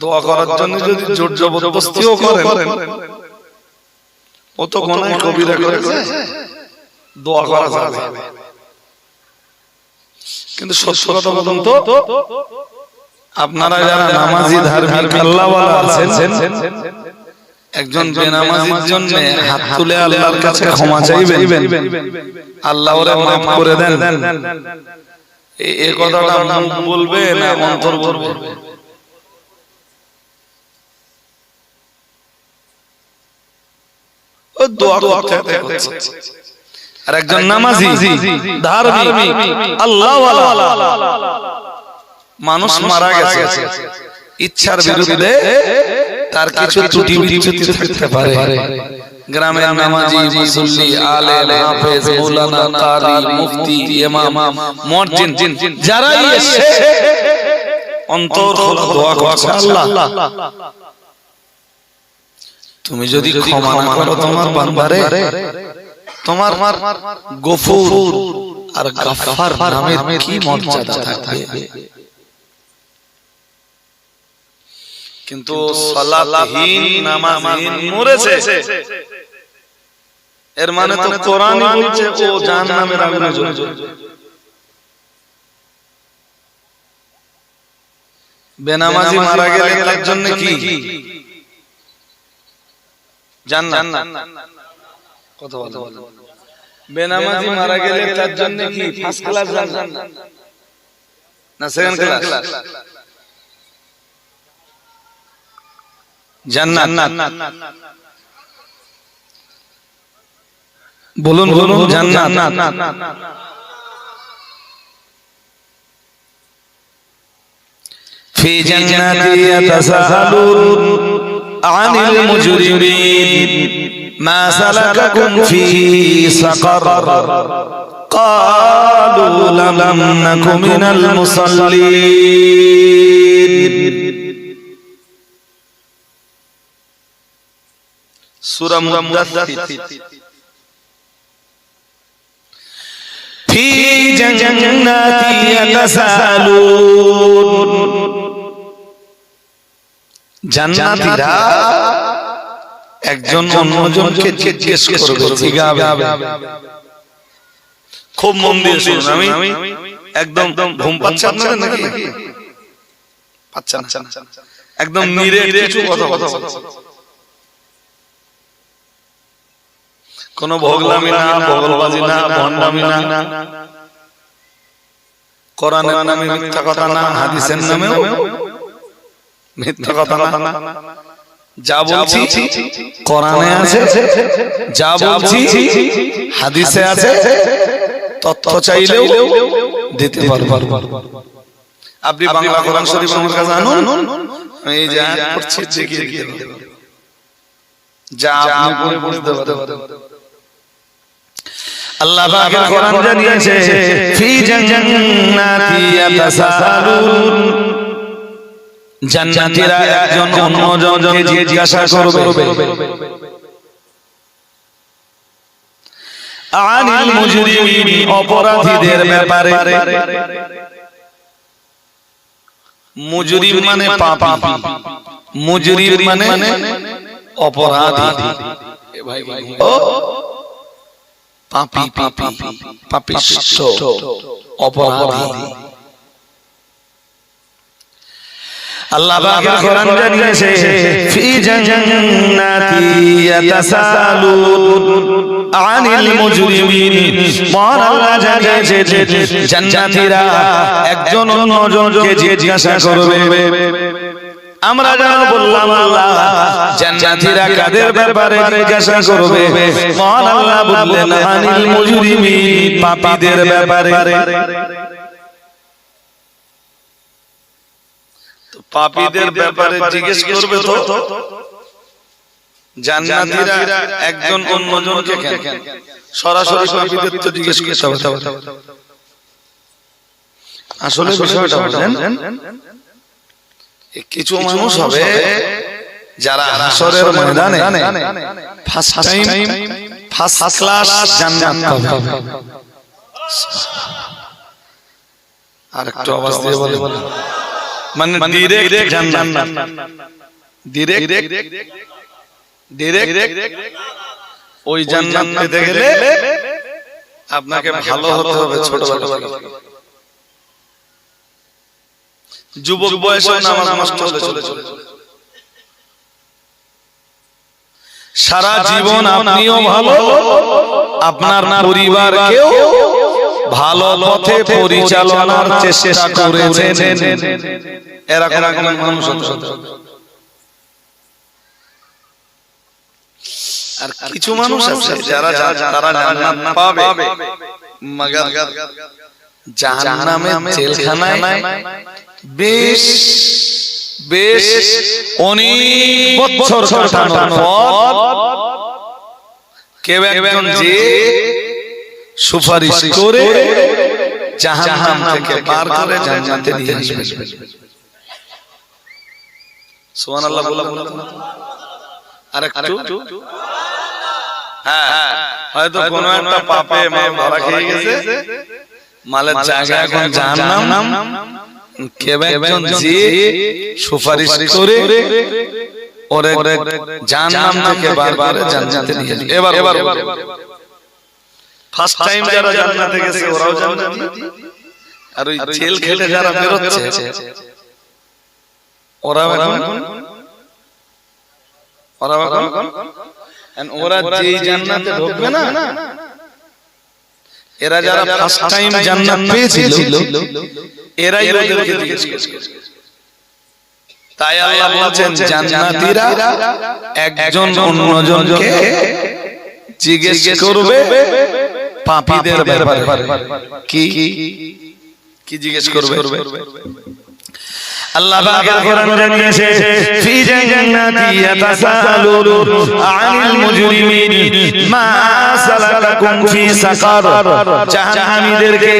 দোয়া করার জন্য যদি জোর জবরদস্তিও করেন ও তো কোনায় কবিরা করেছে দোয়া করা যাবে। কিন্তু সত্য কথা বলুন তো আপনারা যারা নামাজি ধার্মিক আল্লাহওয়ালা আছেন একজন বেনামাজির জন্য হাত তুলে আল্লাহর কাছে ক্ষমা চাইবেন। আল্লাহ ওরে মাফ করে দেন। এই কথাটা মুখ বলবে না অন্তর বলবে? দোয়া করতে করতে আর একজন নামাজি ধার্মিক আল্লাহওয়ালা। মানুষ মারা গেছে। ইচ্ছার বিরুদ্ধে তার কিছু ত্রুটি বিচ্যুতি থাকতে পারে। গ্রামের নামাজি মুসল্লি আলেম হাফেজ মাওলানা কারি মুফতি ইমাম। মুয়াজ্জিন যারাই এসে অন্তর খোলা দোয়া করছে আল্লাহ। তুমি যদি ক্ষমা না করো তোমার বান্দারে তোমার গফুর আর গাফফার নামের কি মর্যাদা থাকবে? কিন্তু সালাতহীন নামাজহীন মরেছে। এর মানে তো কোরআনই বলছে ও জাহান্নামের আগুনে জ্বলবে বেনামাজি মারা গেলে তার জন্য কি? জান্নাত কথা বলো বেনামাজি মারা গেলে তার জন্য কি ফার্স্ট ক্লাস জান্নাত না সেকেন্ড ক্লাস জান্নাত বলুন বলুন জান্নাত في جنات يتساءلون عن المجرمين ما سلككم في سقر قالوا لم نك من المصلين سورة مدثر في جنات يتساءلون জান্নাতীরা একজন অন্যজনকে জিজ্ঞেস করবে খুব মন দিয়ে শুনুন আমি একদম ঘুম পাচ্ছে আপনাদের নাকি? পাচ্ছেন একদম নিরে কিছু কথা কথা কোন ভোগলামি না ভোগলবাজি না ভণ্ডামি না। কোরআনের নামে মিথ্যা কথা না হাদিসের নামেও? মিথ্যা কথা না। যা বলছি কোরআনে আছে যা বলছি হাদিসে আছে তথ্য চাইলেও দিতে পারব। আপনি বাংলা কোরআন শরীফ আমার কাছে আনুন এই যা দেখিয়ে দিয়ে দেব যা আপনি পড়ে বুঝতে পারবেন। আল্লাহ পাকের কোরআন জানিয়েছে ফি জান্নাতি ইয়াতাসালুন জান্নাতীরা একজন অন্যজনকে জিজ্ঞাসা করবে আনিল মুজরিমিন অপরাধীদের ব্যাপারে মুজরিম মানে পাপী মুজরিম মানে অপরাধী ও পাপী পাপী পাপিষ্ঠ অপরাধী আল্লাহ পাকের কোরআন জানিয়েছে ফি জান্নাতি ইয়াতাসালুন আনিল মুজরিমিন। মহান আল্লাহ জানিয়েছে যে জান্নাতীরা একজন অন্যজনকে জিজ্ঞাসা করবে। আমরা যেন বললাম আল্লাহ জান্নাতীরা কাদের ব্যাপারে জিজ্ঞাসা করবে? মহান আল্লাহ বললেন আনিল মুজরিমিন পাপীদের ব্যাপারে। পাপীদের ব্যাপারে জিজ্ঞেস করবে তো? জান্নাতীরা একজন অন্যজনকে কেন সরাসরি পাপীদের তো জিজ্ঞেস করতে হবে আসলে বিষয়টা বুঝেন কিছু মানুষ হবে যারা হাসরের ময়দানে ফার্স্ট টাইম ফার্স্ট ক্লাস জান্নাত পাবে। আর একটু আওয়াজ দিয়ে বলে মানে ডিরেক্ট জান্নাত। ডিরেক্ট ডিরেক্ট ওই জান্নাত পেতে গেলে আপনাকে ভালো হতে হবে ছোটবেলা যুবক বয়সে নামাজ নষ্ট হলে চলে চলে সারা জীবন আপনিও ভালো আপনার পরিবারকেও ভালো পথে পরিচালনার চেষ্টা করেছেন। এরকম এরকম মানুষ আর কিছু মানুষ আছে যারা তারা জান্নাত পাবে। মাগার জাহান্নামে জেলখানায় বেশ বেশ অনেক বছর কাটানোর পর কেউ একজন যে সুপারিশ করে জাহান্নাম থেকে পার করে জান্নাতে নিয়ে আসবে। সুবহানাল্লাহ বলা বলা আর একটু হ্যাঁ হয়তো কোনো একটা পাপে মা ধরা খেয়ে গেছে। মালের জায়গা এখন জাহান্নাম। কেউ একজন যে সুপারিশ করে ওরে জাহান্নাম থেকে বার বার জান্নাতে নিয়ে এবার এবার ফার্স্ট টাইম যারা জান্নাতে গেছে ওরাও জান্নাতি। আর ওই জেল খেটে যারা বেরোচ্ছে ওরাও এখন ওরাও এখন ওরা যেই জান্নাতে ঢুকবে না এরা যারা ফার্স্ট টাইম জান্নাত পেয়েছিল এরাই ওদেরকে জিজ্ঞেস করবে তাই আল্লাহ বলেছেন জান্নাতীরা একজন অন্যজনকে জিজ্ঞেস করবে। পাপীদের ব্যাপারে। কি? কি? জিজ্ঞেস করবে? আল্লাহ পাকের কোরআন জানিয়েছে ফি জান্নাতি ইয়াতাসালুন আনিল মুজরিমিন মা সালাকাকুম ফি সাকার। জাহান্নামীদেরকে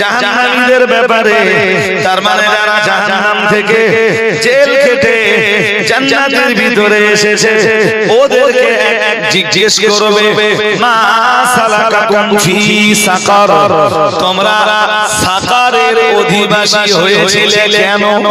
জাহান্নামীদের ব্যাপারে তার মানে যারা জাহান্নাম থেকে জেল কেটে জান্নাতের ভিতরে এসেছে ওদেরকে জিজ্ঞেস করবে মা সালাকাকুম ফি সাকার। তোমরা সাকারের অধিবাসী হয়েছিলে কেন?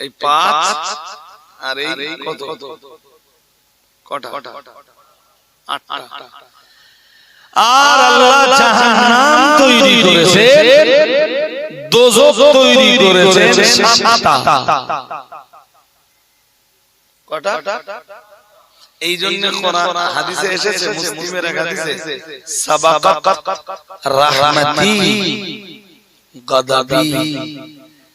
এই পাঁচ আর এই কত? কটা? আটটা। আর আল্লাহ জাহান্নাম তৈরি করেছে দোজখ তৈরি করেছে সাতটা। কটা? এই জন্য কোরআন হাদিসে এসেছে মুসলিমের এক হাদিসে। সাবাকাত রাহমাতি। গাদাবি।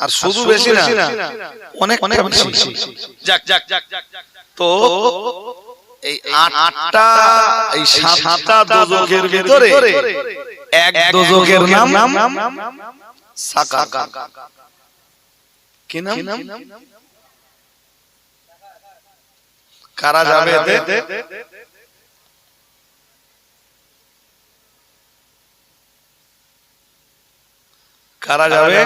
আর শুধু বেশি না অনেক অনেক বেশি। যাক যাক যাক যাক তো এই আটটা এই সাতটা দোজখের ভিতরে এক দোজখের নাম সাকার কি নাম? কারা যাবে? কারা যাবে?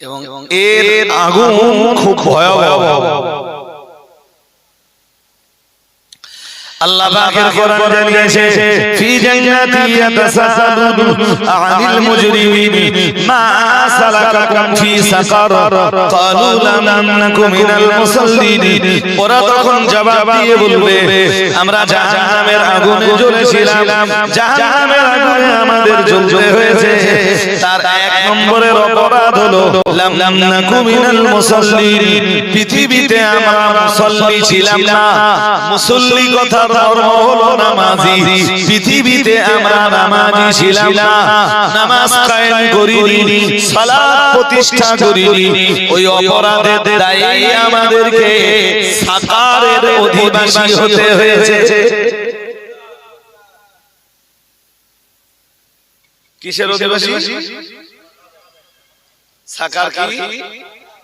এবং এর আগুন খুব ভয়াবহ। আল্লাহ পাকের কোরআন জানিয়েছে ফি জান্নাতি ইয়াতাসালুন আনিল মুজরিমিন মা সালাকাকুম ফি সাকার। ক্বালু লাম নাকু মিনাল মুসাল্লিন। ওরা তখন জবাব দিয়ে বলবে আমরা জাহান্নামের আগুনে জ্বলেছিলাম জাহান্নামের আগুনে আমাদের জ্বলতে হয়েছে। তার এক নম্বরের অপরাধ হলো লাম নাকু মিনাল মুসাল্লিন। পৃথিবীতে আমরা মুসল্লি ছিলাম না মুসল্লি কথার অর্থ হলো নামাজি। পৃথিবীতে আমরা নামাজি ছিলাম না। নামাজ কায়েম করিনি। সালাত প্রতিষ্ঠা করিনি। ওই অপরাধের দায়ী আমাদেরকে সাকারের অধিবাসী হতে হয়েছে। কিসের অধিবাসী? সাকার কি?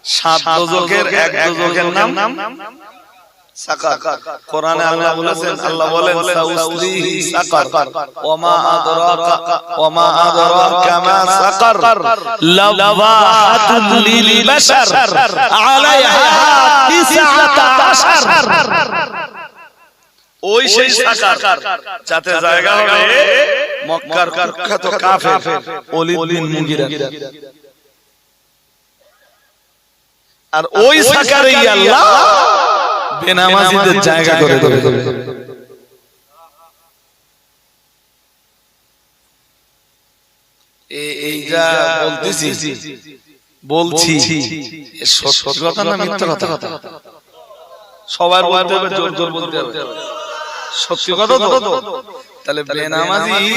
সাত দোজখের এক দোজখের নাম? সাকার কোরআনে আল্লাহ বলেছেন আল্লাহ বলেন সাউসলিহি সাকার ওমা আদরাকা ওমা আদরাকা মা সাকার। লাওয়াহাতুল লিল বাশার। আলাইহা তিসআতা আশার। ওই সেই সাকার যাতে জায়গা হবে মক্কার কুখ্যাত কাফের ওলিদ বিন মুগিরা আর ওই সাকারেই আল্লাহ। বেনামাজিদের জায়গা করে দেবে। এ- এইটা বলতেছি বলছি সত্যি কথা না মিথ্যা কথা? সবার বলতে হবে জোর জোর বলতে হবে। সত্যি কথা তো? তাহলে বেনামাজি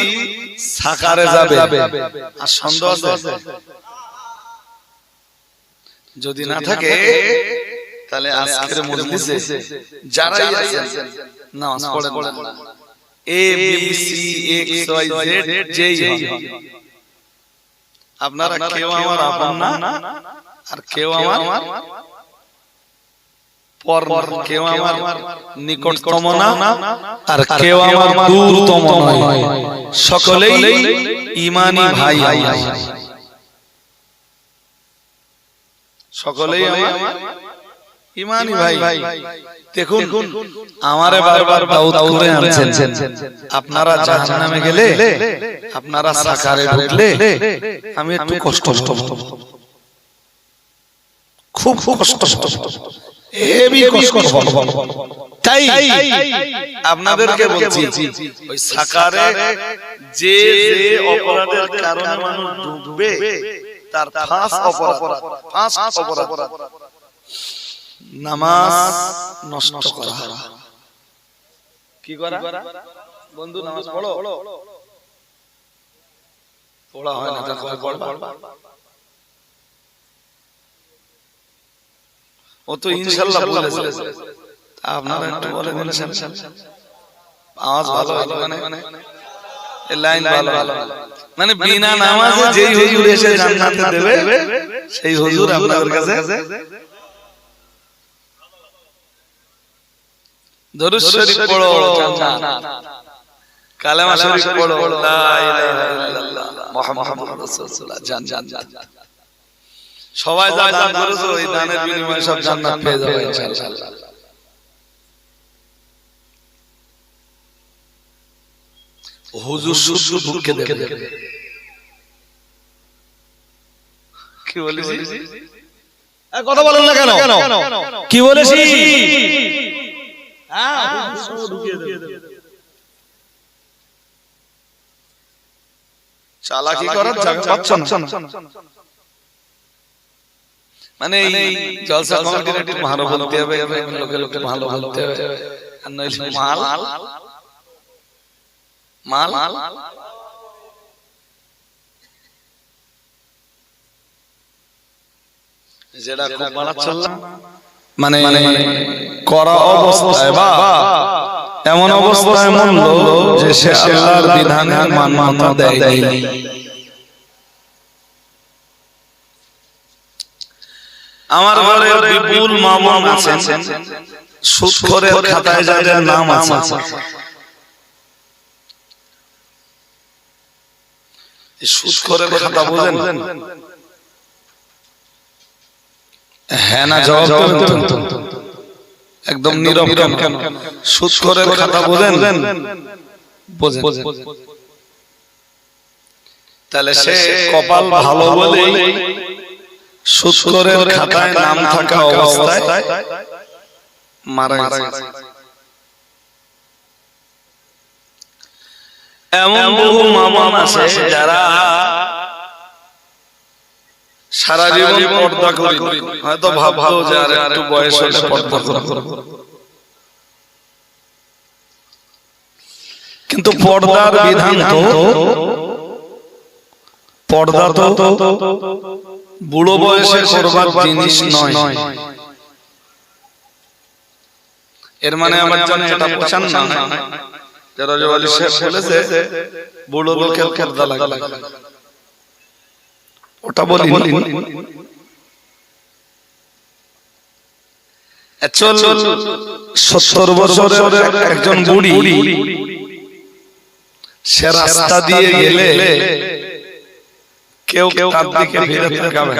সাকারে যাবে। আর সন্দেহ আছে? যদি না থাকে তাহলে আজকের মজলিসে যারাই আছেন নামাজ পড়েন না। A B C X Y Z যেই আপনারা কেউ আমার আপন না আর কেউ আমার পর কেউ আমার নিকটতম না আর কেউ আমার দূরতম নয়। সকলেই ইমানি ভাই। সকলেই আমার ইমানি ভাই। দেখুন আমারে বারবার দাউদ করে আনছেন। আপনারা জাহান্নামে গেলে আপনারা সাকারে ঢুকলে আমি একটু কষ্ট পাবো। খুব কষ্ট হেভি কষ্ট তাই। আপনাদেরকে বলছি ওই সাকারে যে যে অপরাধের কারণে মানুষ ডুববে তার ফাঁস অপরাধ ফাঁস অপরাধ। নামাজ নষ্ট করা। কি করা? বন্ধু নামাজ পড়ো। পড়া। হয় না পড়বা। ও তো ইনশাআল্লাহ বলেছে। আপনারা একটু বলে দিন আওয়াজ ভালো মানে? এই লাইন ভালো ভালো। মানে বিনা নামাজে যেই হুজুর এসে জান্নাতে দেবে সেই হুজুর আপনাদের কাছে দরুদ শরীফ পড়ো। জান্নাত কালেমা শরীফ পড়ো। লা ইলাহা ইল্লাল্লাহ। মুহাম্মাদুর রাসূলুল্লাহ। জান জান জান সবাই যা দান করেছ এই দানের বিনিময়ে সব জান্নাত পেয়ে যাবে ইনশাআল্লাহ। হুজুর শুদ্ধ ঢুকে দেবে কি বলিস কথা বলেন না কেন কি বলেছি চালাকি করার জায়গা পাচ্ছ না? মানে এই জলসা কমিটির একটু ভালো বলতে হবে লোকে লোকে ভালো বলতে হবে। আর নইলে মাল? মাল? যেটা খুব বাড়াচ্ছিলাম মানে করা অবস্থায় বা এমন অবস্থায় মনল যে সে আল্লাহর বিধানের মান্যতা দেয়নি। আমার ঘরে বিপুল মামুন আছেন। সুৎখরের খাতায় যাদের নাম আছে। এই সুৎখরের খাতা বোঝেন? হ্যাঁ না জবাব একদম নীরব কেন? সুৎখরের খাতা বোঝেন? বোঝেন। তাহলে সে কপাল ভালো বলেই সূত্রের খাতায় নাম থাকা অবস্থায় মারা গেছে। এমন বহু মামন আছে যারা সারা জীবন পর্দা করি। হয়তো যে আর একটু বয়স হলে পর্দা করব। কিন্তু পর্দার বিধান তো পর্দা তো বুড়ো বয়সে করবার জিনিস নয়। এর মানে আমার জন্য এটা পোষান না যে রজবালি শেখ বলেছে বুড়ো লোকের পর্দা লাগে ওটা বলি সত্তর বছরের একজন বুড়ি সে রাস্তা দিয়ে গেলে কেউ কেউ তার দিকে ফিরে তাকাবে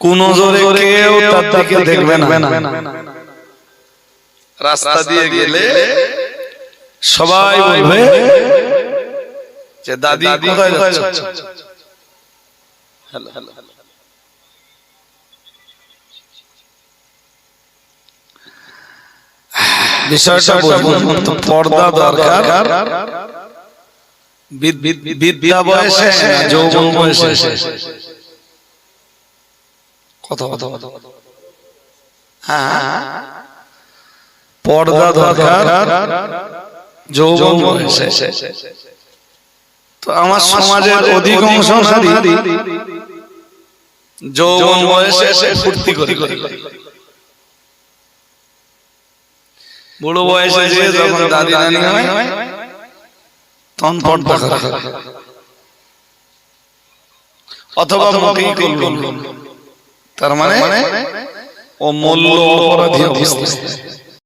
কোন জোরে কেউ তার দিকে দেখবে না। রাস্তা দিয়ে গেলে সবাই বলবে যে দাদি কোথায় যাচ্ছে হ্যালো হ্যালো বিষয়টা বুঝুন তো পর্দা দরকার বিদ- বিদ- বিদ্যা বয়সে যৌবন বয়সে কত কত কত হ্যাঁ পর্দা দরকার যৌবন বয়সে তো আমার সমাজের অধিকাংশ নারী যৌবন বয়সে এসে ফুর্তি করে। বুড়ো বয়সে যে যখন দাদি নানি হয় তখন পর্দা করা। অথবা মুখেই করল তার মানে ও মূল্য অপরাধী অবস্থা